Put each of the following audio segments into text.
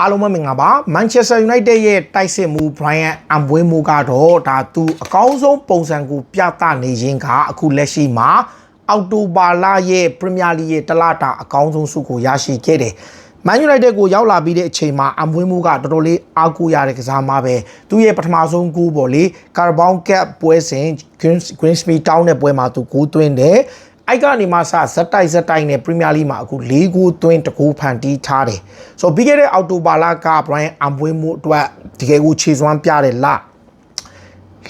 အားလုံးပဲမင်္ဂလာပါ Manchester United ရဲ့တိုက်စစ်မှု Brian Ambeumo ကတော့ဒါသူအကောင်းဆုံးပုံစံကိုပြသနေခြင်းကအခုလက်ရှိမှာအောက်တိုဘာလရဲ့ Premier League ရဲ့တလတာအကောင်းဆုံးဆုကိုရရှိခဲ့တယ်။ Man United ကိုရောက်လာပြီးတဲ့အချိန်မှာ Ambeumo ကတော်တော်လေးအားကိုးရတဲ့ကစားမပဲသူရဲ့ပထမဆုံးဂိုးပေါ့လေ Carabao Cup ပွဲစဉ် Grimsby Town နဲ့ပွဲမှာသူဂိုးသွင်းတယ်။ အိုက်ကနေမှစဇက်တိုက်ဇက်တိုက်နဲ့ပရီးမီယာလိမှာအခု၄ဂိုးသွင်းတကူဖန်တီးထားတယ်ဆိုတော့ပြီးခဲ့တဲ့အောက်တိုဘာလကဘရိုင်အမ်ဘွေးမှုအတွက်တကယ်ကိုခြေစွမ်းပြတဲ့လ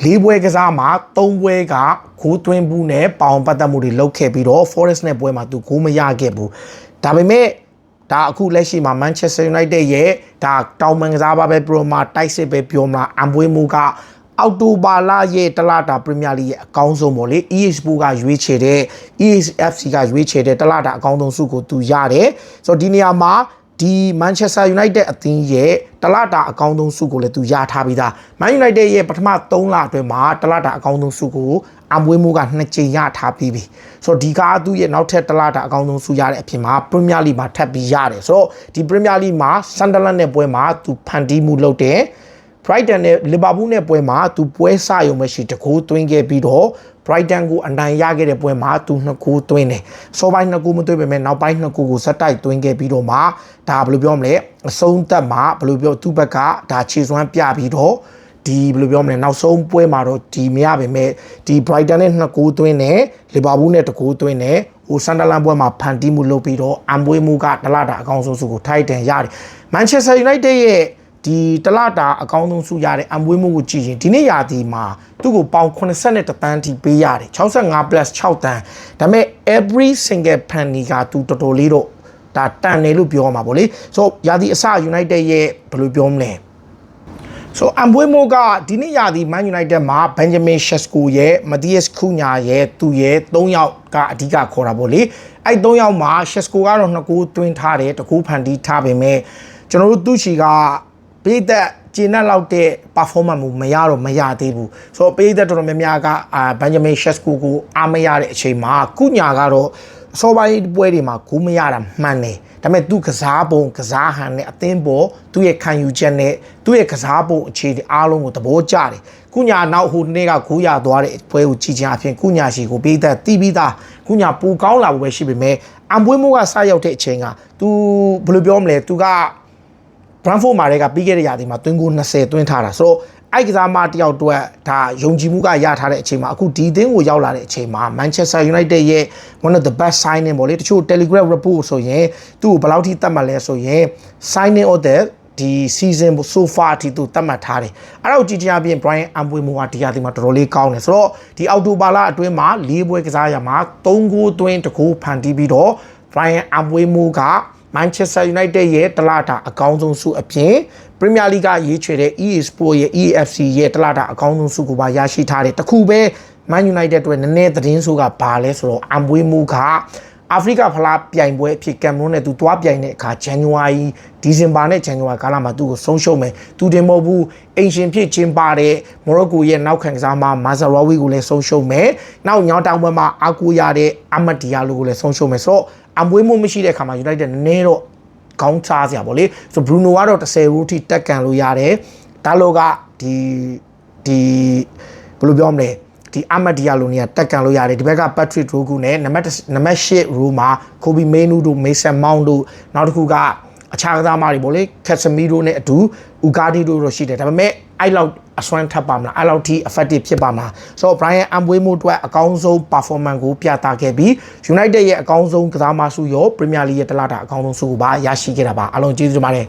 လေးပွဲကစားမှာ၃ပွဲကဂိုးသွင်းဘူးနဲ့ပေါင်ပတ်သက်မှုတွေလုပ်ခဲ့ပြီးတော့ Forest နဲ့ပွဲမှာသူဂိုးမရခဲ့ဘူးဒါပေမဲ့ဒါအခုလက်ရှိမှာ Manchester United ရဲ့ဒါတောင်မန်ကစားပါပဲပရိုမာတိုက်စစ်ပဲပြောမှာအမ်ဘွေးမှုက အောက်တိုဘာလရဲ့တလတာပရီးမီယာလိရဲ့အကောင်းဆုံးပေါ့လေ EH Sport ကရွေးချယ်တဲ့ EHFC ကရွေးချယ်တဲ့တလတာအကောင်းဆုံးစုကိုသူရတယ်ဆိုတော့ဒီနေရာမှာဒီ Manchester United အသင်းရဲ့တလတာအကောင်းဆုံးစုကိုလည်းသူရထားပြီးသား Man United ရဲ့ပထမ3လအတွင်းမှာတလတာအကောင်းဆုံးစုကိုအမွေးမှုကနှစ်ကြိမ်ရထားပြီးပြီဆိုတော့ဒီကားသူ့ရဲ့နောက်ထပ်တလတာအကောင်းဆုံးစုရတဲ့အဖြစ်မှာ Premier League မှာထပ်ပြီးရတယ်ဆိုတော့ဒီ Premier League မှာ Sunderland နဲ့ပွဲမှာသူဖန်တီးမှုလုပ်တယ် Brighton နဲ့ Liverpool နဲ့ပွဲမှာသူပွဲစရုံပဲရှိတကိုးသွင်းခဲ့ပြီးတော့ Brighton ကိုအနိုင်ရခဲ့တဲ့ပွဲမှာသူနှစ်ကိုးသွင်းတယ်။စောပိုင်းနှစ်ကိုးမသွင်းပေမဲ့နောက်ပိုင်းနှစ်ကိုးကိုစက်တိုက်သွင်းခဲ့ပြီးတော့မှဒါဘယ်လိုပြောမလဲအဆုံးသက်မှာဘယ်လိုပြောသူ့ဘက်ကဒါခြေစွမ်းပြပြီးတော့ဒီဘယ်လိုပြောမလဲနောက်ဆုံးပွဲမှာတော့ဒီမရပါပဲဒီ Brighton နဲ့နှစ်ကိုးသွင်းတယ် Liverpool နဲ့တကိုးသွင်းတယ်ဟို Sunderland ပွဲမှာဖန်တီးမှုလုပ်ပြီးတော့အံပွေးမှုကဒလတာအကောင်းဆုံးစုကိုထိုက်တန်ရတယ် Manchester United ရဲ့ ဒီတလတာအကောင်းဆုံးစုရတဲ့အမွေးမှုကိုကြည့်ရင်ဒီနေ့ရာသီမှာသူ့ကိုပေါင်80တန်းထိပေးရတယ်65 plus 6တန်းဒါပေမဲ့ every single penny ကသူတော်တော်လေးတော့ဒါတန်တယ်လို့ပြောမှာပေါ့လေဆိုရာသီအစ United ရဲ့ဘယ်လိုပြောမလဲဆိုအမ်ဘွေမိုကဒီနေ့ရာသီ Man United မှာ Benjamin Sesko ရဲ့ Matthias Cunha ရဲ့သူရဲ့၃ယောက်ကအဓိကခေါ်တာပေါ့လေအဲ့၃ယောက်မှာ Sesko ကတော့နှစ်ကိုသွင်းထားတယ်တကူဖန်တီးထားပေမဲ့ကျွန်တော်တို့သူ့ချီက ပိသက်ကျင်းတဲ့လောက်တဲ့ performance မမရတော့မရသေးဘူးဆိုတော့ပိသက်တော်တော်များများကအာဘန်ဂျမင်ရှက်စကူကိုအားမရတဲ့အချိန်မှာကုညာကတော့အစောပိုင်းပွဲတွေမှာဂိုးမရတာမှန်တယ်ဒါပေမဲ့သူကစားပုံကစားဟန်နဲ့အသင်းပေါ်သူ့ရဲ့ခံယူချက်နဲ့သူ့ရဲ့ကစားပုံအခြေအားလုံးကိုသဘောကျတယ်ကုညာနောက်ဟိုနေ့ကဂိုးရသွားတဲ့ပွဲကိုကြည့်ချင်အဖြစ်ကုညာရှိကိုပိသက်တီးပြီးသားကုညာပူကောင်းလာဖို့ပဲရှိပေမဲ့အံပွေးမိုးကစရောက်တဲ့အချိန်က तू ဘယ်လိုပြောမလဲ तू က Brentford မှာတွေကပြီးခဲ့တဲ့ရာသီမှာသွင်းကို20သွင်းထားတာဆိုတော့အဲ့ကစားမတယောက်အတွက်ဒါယုံကြည်မှုကရထားတဲ့အချိန်မှာအခုဒီသင်းကိုရောက်လာတဲ့အချိန်မှာ Manchester United ရဲ့ one of the best signing ပေါ့လေတချို့ Telegraph report ဆိုရင်သူ့ကိုဘယ်လောက်ထိတတ်မှတ်လဲဆိုရင် signing of the ဒီ season so far အထိသူတတ်မှတ်ထားတယ်အဲ့တော့ကြည့်ချင်အပြင် Brian Ambeumo ကဒီရာသီမှာတော်တော်လေးကောင်းတယ်ဆိုတော့ဒီအောက်တိုဘာလအတွင်းမှာ၄ပွဲကစားရမှာ၃ဂိုးသွင်းတဂိုးဖန်တီးပြီးတော့ Brian Ambeumo က Manchester United ရဲ့တလာတာအကောင်းဆုံးဆုအပြင် Premier League ကရေးချယ်တဲ့ EA Sport ရဲ့ EFC ရဲ့တလာတာအကောင်းဆုံးဆုကိုပါရရှိထားတယ်တခုပဲ Man United အတွက်နည်းနည်းသတင်းဆိုကဘာလဲဆိုတော့အံပွေးမှုကအာဖရိကဖလားပြိုင်ပွဲအဖြစ်ကမ်မရွန်းနဲ့သူသွားပြိုင်တဲ့အခါဇန်နဝါရီဒီဇင်ဘာနဲ့ဇန်နဝါရီကာလမှာသူ့ကိုဆုံးရှုံးမယ်သူတင်မဟုတ်ဘူးအင်ရှင်ဖြစ်ချင်းပါတဲ့မော်ရိုကိုရဲ့နောက်ခံကစားမမာဇာရာဝီကိုလည်းဆုံးရှုံးမယ်နောက်ညောင်းတောင်ပွဲမှာအာကူရတဲ့အမတ်ဒီယာလိုကိုလည်းဆုံးရှုံးမယ်ဆိုတော့ အမွေးမှုမရှိတဲ့အခါမှာ United နည်းနည်းတော့ကောင်းစားစရာပေါ့လေဆိုဘရူနိုကတော့10ရူထိတက်ကန်လို့ရတယ်ဒါလိုကဒီဒီဘယ်လိုပြောမလဲဒီအမတ်ဒီယာလိုနေရာတက်ကန်လို့ရတယ်ဒီဘက်က Patrick Rogu နဲ့နံပါတ်နံပါတ်8ရူမှာ Kobe Mainu တို့ Mason Mount တို့နောက်တစ်ခုက အခြားကစားမတွေပေါ့လေ Casemiro နဲ့အတူ Ugarte တို့တော့ရှိတယ်ဒါပေမဲ့အဲ့လောက်အစွမ်းထပ်ပါမလားအဲ့လောက်ထိ effective ဖြစ်ပါမလားဆိုတော့ Brian Ambeumo အတွက်အကောင်းဆုံး performance ကိုပြသခဲ့ပြီး United ရဲ့အကောင်းဆုံးကစားမဆုရော Premier League ရဲ့တလားတာအကောင်းဆုံးဆုကိုပါရရှိခဲ့တာပါအားလုံးကျေးဇူးတင်ပါတယ်